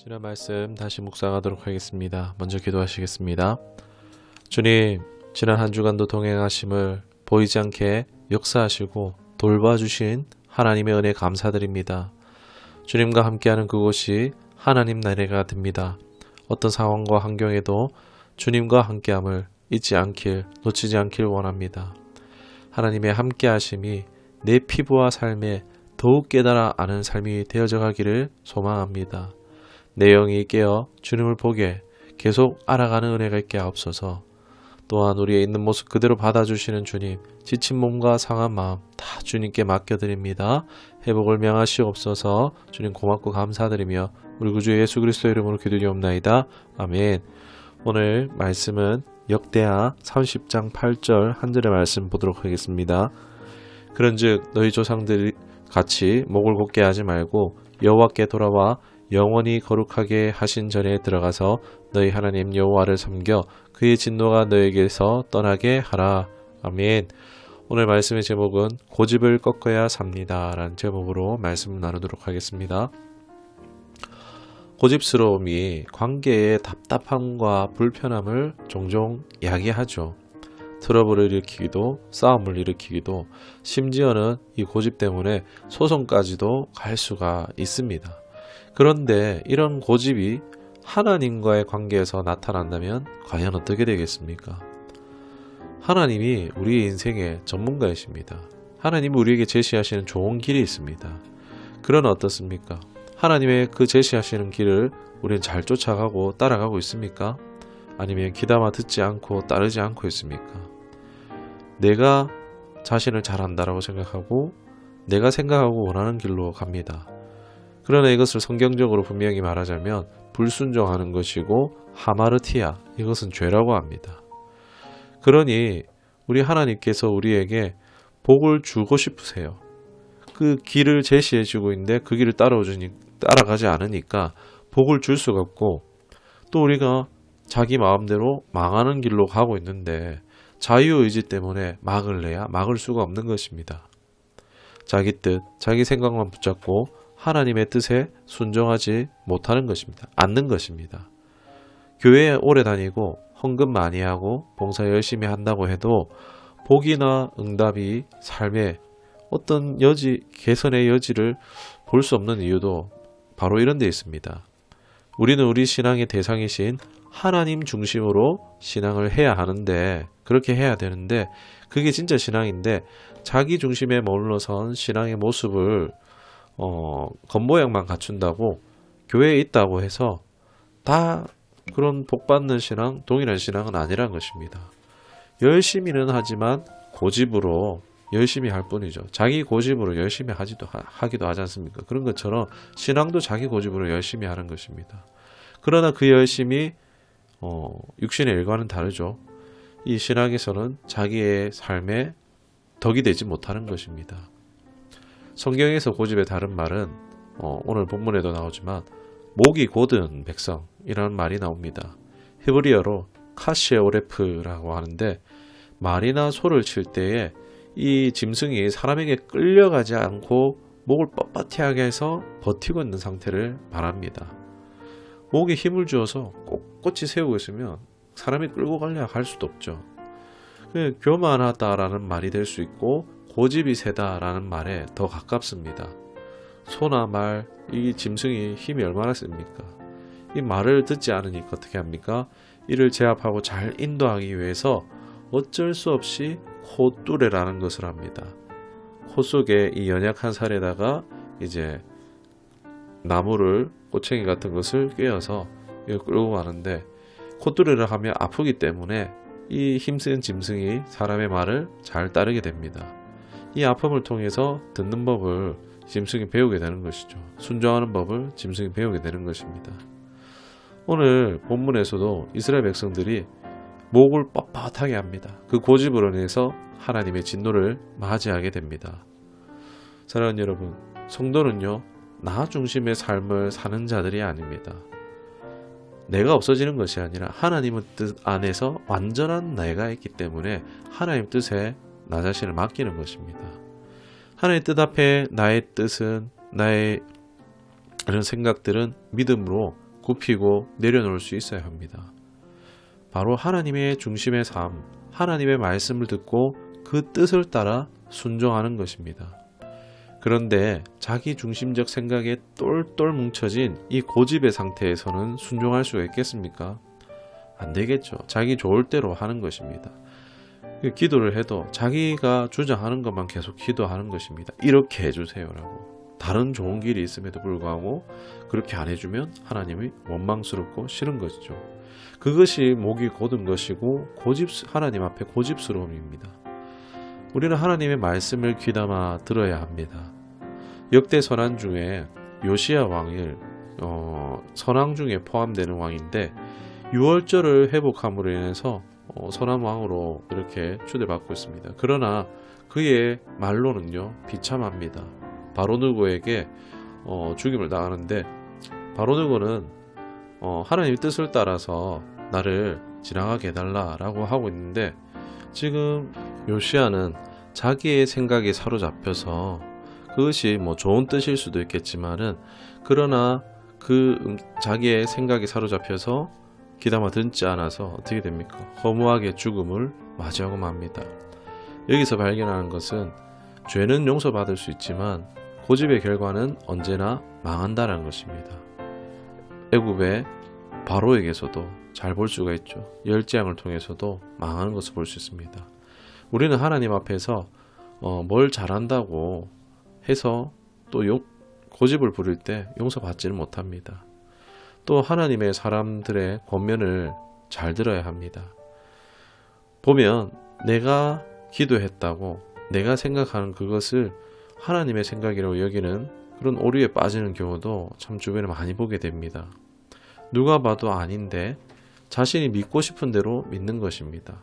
지난 말씀 다시 묵상하도록 하겠습니다. 먼저 기도하시겠습니다. 주님, 지난 한 주간도 동행하심을 보이지 않게 역사하시고 돌봐주신 하나님의 은혜 감사드립니다. 주님과 함께하는 그곳이 하나님 나라가 됩니다. 어떤 상황과 환경에도 주님과 함께함을 잊지 않길, 놓치지 않길 원합니다. 하나님의 함께하심이 내 피부와 삶에 더욱 깨달아 아는 삶이 되어져 가기를 소망합니다. 내 영이 깨어 주님을 보게 계속 알아가는 은혜가 있게 하옵소서. 또한 우리의 있는 모습 그대로 받아주시는 주님, 지친 몸과 상한 마음 다 주님께 맡겨드립니다. 회복을 명하시옵소서. 주님 고맙고 감사드리며 우리 구주 예수 그리스도 이름으로 기도드리옵나이다. 아멘. 오늘 말씀은 역대하 30장 8절 한 절의 말씀 보도록 하겠습니다. 그런즉 너희 조상들이 같이 목을 곧게 하지 말고 여호와께 돌아와 영원히 거룩하게 하신 전에 들어가서 너희 하나님 여호와를 섬겨 그의 진노가 너에게서 떠나게 하라. 아멘. 오늘 말씀의 제목은 고집을 꺾어야 삽니다. 라는 제목으로 말씀 나누도록 하겠습니다. 고집스러움이 관계의 답답함과 불편함을 종종 야기하죠. 트러블을 일으키기도 싸움을 일으키기도 심지어는 이 고집 때문에 소송까지도 갈 수가 있습니다. 그런데 이런 고집이 하나님과의 관계에서 나타난다면 과연 어떻게 되겠습니까? 하나님이 우리의 인생의 전문가이십니다. 하나님이 우리에게 제시하시는 좋은 길이 있습니다. 그러나 어떻습니까? 하나님의 그 제시하시는 길을 우리는 잘 쫓아가고 따라가고 있습니까? 아니면 귀담아 듣지 않고 따르지 않고 있습니까? 내가 자신을 잘한다라고 생각하고 내가 생각하고 원하는 길로 갑니다. 그러나 이것을 성경적으로 분명히 말하자면 불순종하는 것이고 하마르티아 이것은 죄라고 합니다. 그러니 우리 하나님께서 우리에게 복을 주고 싶으세요. 그 길을 제시해 주고 있는데 그 길을 따라오니 따라가지 않으니까 복을 줄 수가 없고 또 우리가 자기 마음대로 망하는 길로 가고 있는데 자유의지 때문에 막을 내야 막을 수가 없는 것입니다. 자기 뜻, 자기 생각만 붙잡고 하나님의 뜻에 순종하지 못하는 것입니다. 않는 것입니다. 교회에 오래 다니고 헌금 많이 하고 봉사 열심히 한다고 해도 복이나 응답이 삶에 어떤 여지, 개선의 여지를 볼 수 없는 이유도 바로 이런 데 있습니다. 우리는 우리 신앙의 대상이신 하나님 중심으로 신앙을 해야 하는데, 그렇게 해야 되는데, 그게 진짜 신앙인데, 자기 중심에 머물러선 신앙의 모습을 어, 겉모양만 갖춘다고 교회에 있다고 해서 다 그런 복받는 신앙, 동일한 신앙은 아니란 것입니다. 열심히는 하지만 고집으로 열심히 할 뿐이죠. 자기 고집으로 열심히 하지도 하, 기도 하지 않습니까? 그런 것처럼 신앙도 자기 고집으로 열심히 하는 것입니다. 그러나 그 열심이 어, 육신의 일과는 다르죠. 이 신앙에서는 자기의 삶에 덕이 되지 못하는 것입니다. 성경에서 고집의 다른 말은 어, 오늘 본문에도 나오지만 목이 곧은 백성이라는 말이 나옵니다. 히브리어로 카시오레프라고 하는데 말이나 소를 칠 때에 이 짐승이 사람에게 끌려가지 않고 목을 뻣뻣하게 해서 버티고 있는 상태를 말합니다. 목에 힘을 주어서 꼿꼿이 세우고 있으면 사람이 끌고 가려 할 수도 없죠. 그 교만하다라는 말이 될 수 있고 고집이 세다라는 말에 더 가깝습니다. 소나 말, 이 짐승이 힘이 얼마나 셉니까? 이 말을 듣지 않으니까 어떻게 합니까? 이를 제압하고 잘 인도하기 위해서 어쩔 수 없이 코뚜레라는 것을 합니다. 코 속에 이 연약한 살에다가 이제 나무를 꼬챙이 같은 것을 꿰어서 이걸 끌고 가는데 코뚜레를 하면 아프기 때문에 이 힘센 짐승이 사람의 말을 잘 따르게 됩니다. 이 아픔을 통해서 듣는 법을 짐승이 배우게 되는 것이죠. 순종하는 법을 짐승이 배우게 되는 것입니다. 오늘 본문에서도 이스라엘 백성들이 목을 뻣뻣하게 합니다. 그 고집으로 인해서 하나님의 진노를 맞이하게 됩니다. 사랑하는 여러분, 성도는요, 나 중심의 삶을 사는 자들이 아닙니다. 내가 없어지는 것이 아니라 하나님의 뜻 안에서 완전한 내가 있기 때문에 하나님 뜻에 나 자신을 맡기는 것입니다. 하나님 뜻 앞에 나의 뜻은 나의 이런 생각들은 믿음으로 굽히고 내려놓을 수 있어야 합니다. 바로 하나님의 중심의 삶, 하나님의 말씀을 듣고 그 뜻을 따라 순종하는 것입니다. 그런데 자기 중심적 생각에 똘똘 뭉쳐진 이 고집의 상태에서는 순종할 수가 있겠습니까? 안 되겠죠. 자기 좋을 대로 하는 것입니다. 기도를 해도 자기가 주장하는 것만 계속 기도하는 것입니다. 이렇게 해주세요라고. 다른 좋은 길이 있음에도 불구하고 그렇게 안 해주면 하나님이 원망스럽고 싫은 것이죠. 그것이 목이 곧은 것이고 고집 하나님 앞에 고집스러움입니다. 우리는 하나님의 말씀을 귀담아 들어야 합니다. 역대 선왕 중에 요시야 왕을 어, 선왕 중에 포함되는 왕인데 6월절을 회복함으로 인해서 어, 선한 왕으로 이렇게 추대받고 있습니다. 그러나 그의 말로는요 비참합니다. 바로누고에게 어, 죽임을 당하는데 바로누고는 어, 하나님의 뜻을 따라서 나를 지나가게 해달라라고 하고 있는데 지금 요시아는 자기의 생각에 사로잡혀서 그것이 뭐 좋은 뜻일 수도 있겠지만은 그러나 그 음- 자기의 생각에 사로잡혀서 기담아 듣지 않아서 어떻게 됩니까? 허무하게 죽음을 맞이하고 맙니다. 여기서 발견하는 것은 죄는 용서받을 수 있지만 고집의 결과는 언제나 망한다는 것입니다. 애굽의 바로에게서도 잘 볼 수가 있죠. 열재앙을 통해서도 망하는 것을 볼 수 있습니다. 우리는 하나님 앞에서 어, 뭘 잘한다고 해서 또 용- 고집을 부릴 때 용서받지는 못합니다. 또 하나님의 사람들의 권면을 잘 들어야 합니다. 보면 내가 기도했다고 내가 생각하는 그것을 하나님의 생각이라고 여기는 그런 오류에 빠지는 경우도 참 주변에 많이 보게 됩니다. 누가 봐도 아닌데 자신이 믿고 싶은 대로 믿는 것입니다.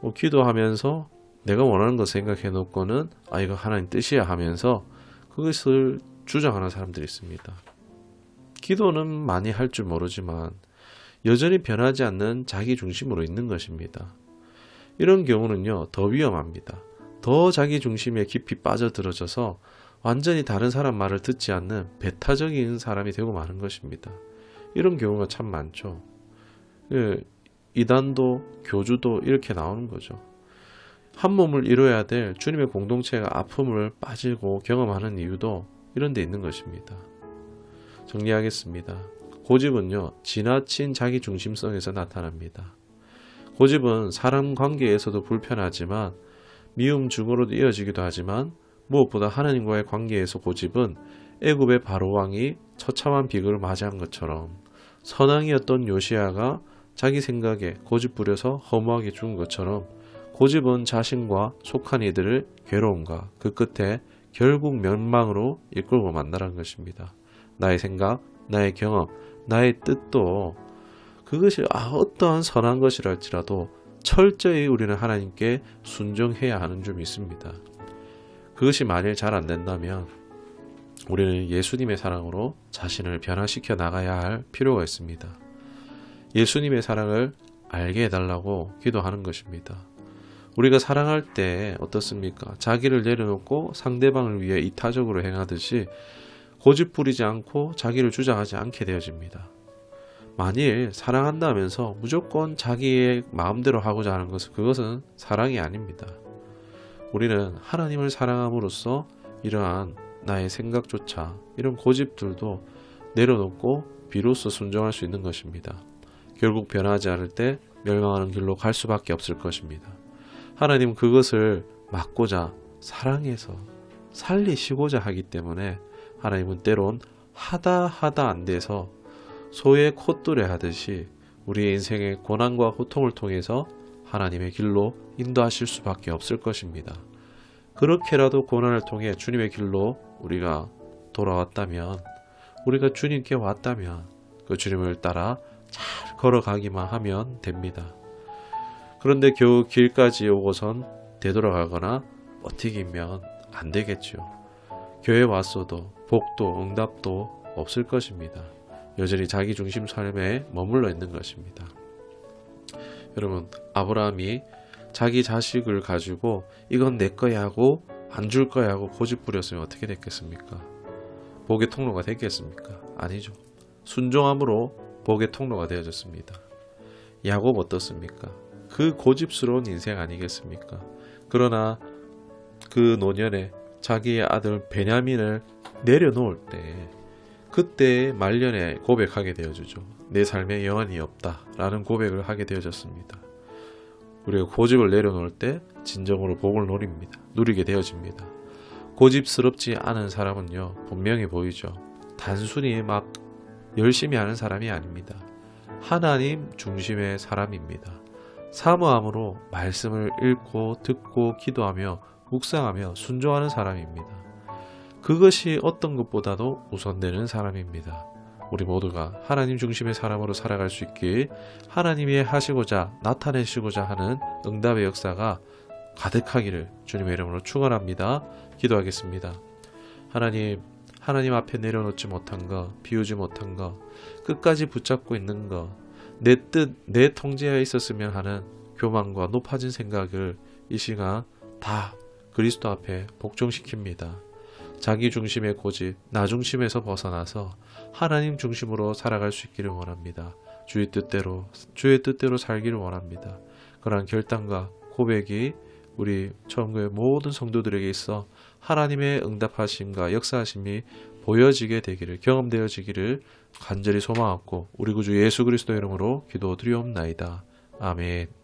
뭐 기도하면서 내가 원하는 것 생각해 놓고는 아 이거 하나님 뜻이야 하면서 그것을 주장하는 사람들이 있습니다. 기도는 많이 할 줄 모르지만 여전히 변하지 않는 자기 중심으로 있는 것입니다. 이런 경우는요 더 위험합니다. 더 자기 중심에 깊이 빠져들어져서 완전히 다른 사람 말을 듣지 않는 배타적인 사람이 되고 마는 것입니다. 이런 경우가 참 많죠. 예, 이단도 교주도 이렇게 나오는 거죠. 한 몸을 이뤄야 될 주님의 공동체가 아픔을 빠지고 경험하는 이유도 이런 데 있는 것입니다. 정리하겠습니다. 고집은요, 지나친 자기 중심성에서 나타납니다. 고집은 사람 관계에서도 불편하지만 미움 증오로도 이어지기도 하지만 무엇보다 하나님과의 관계에서 고집은 애굽의 바로 왕이 처참한 비극을 맞이한 것처럼 선왕이었던 요시아가 자기 생각에 고집 부려서 허무하게 죽은 것처럼 고집은 자신과 속한 이들을 괴로움과 그 끝에 결국 멸망으로 이끌고 만나라는 것입니다. 나의 생각, 나의 경험, 나의 뜻도 그것이 아, 어떠한 선한 것이랄지라도 철저히 우리는 하나님께 순종해야 하는 점이 있습니다. 그것이 만일 잘 안 된다면 우리는 예수님의 사랑으로 자신을 변화시켜 나가야 할 필요가 있습니다. 예수님의 사랑을 알게 해달라고 기도하는 것입니다. 우리가 사랑할 때 어떻습니까? 자기를 내려놓고 상대방을 위해 이타적으로 행하듯이 고집 부리지 않고 자기를 주장하지 않게 되어집니다. 만일 사랑한다면서 무조건 자기의 마음대로 하고자 하는 것은 그것은 사랑이 아닙니다. 우리는 하나님을 사랑함으로써 이러한 나의 생각조차 이런 고집들도 내려놓고 비로소 순종할 수 있는 것입니다. 결국 변하지 않을 때 멸망하는 길로 갈 수밖에 없을 것입니다. 하나님 그것을 막고자 사랑해서 살리시고자 하기 때문에 하나님은 때론 하다 하다 안 돼서 소의 콧돌에 하듯이 우리의 인생의 고난과 고통을 통해서 하나님의 길로 인도하실 수밖에 없을 것입니다. 그렇게라도 고난을 통해 주님의 길로 우리가 돌아왔다면, 우리가 주님께 왔다면, 그 주님을 따라 잘 걸어가기만 하면 됩니다. 그런데 겨우 길까지 오고선 되돌아가거나 버티기면 안 되겠죠. 교회 왔어도 복도, 응답도 없을 것입니다. 여전히 자기 중심 삶에 머물러 있는 것입니다. 여러분, 아브라함이 자기 자식을 가지고 이건 내 거야 하고 안 줄 거야 하고 고집 부렸으면 어떻게 됐겠습니까? 복의 통로가 됐겠습니까? 아니죠. 순종함으로 복의 통로가 되어졌습니다. 야곱 어떻습니까? 그 고집스러운 인생 아니겠습니까? 그러나 그 노년에 자기의 아들 베냐민을 내려놓을 때 그때 말년에 고백하게 되어주죠. 내 삶에 영원히 없다라는 고백을 하게 되어졌습니다. 우리가 고집을 내려놓을 때 진정으로 복을 누립니다. 누리게 되어집니다. 고집스럽지 않은 사람은요 분명히 보이죠. 단순히 막 열심히 하는 사람이 아닙니다. 하나님 중심의 사람입니다. 사모함으로 말씀을 읽고 듣고 기도하며 묵상하며 순종하는 사람입니다. 그것이 어떤 것보다도 우선되는 사람입니다. 우리 모두가 하나님 중심의 사람으로 살아갈 수 있길 하나님이 하시고자 나타내시고자 하는 응답의 역사가 가득하기를 주님의 이름으로 축원합니다. 기도하겠습니다. 하나님, 하나님 앞에 내려놓지 못한 것, 비우지 못한 것, 끝까지 붙잡고 있는 것, 내 뜻, 내 통제하에 있었으면 하는 교만과 높아진 생각을 이 시간 다 그리스도 앞에 복종시킵니다. 자기 중심의 고집, 나 중심에서 벗어나서 하나님 중심으로 살아갈 수 있기를 원합니다. 주의 뜻대로, 주의 뜻대로 살기를 원합니다. 그러한 결단과 고백이 우리 천국의 모든 성도들에게 있어 하나님의 응답하심과 역사하심이 보여지게 되기를 경험되어지기를 간절히 소망하고 우리 구주 예수 그리스도 이름으로 기도드리옵나이다. 아멘.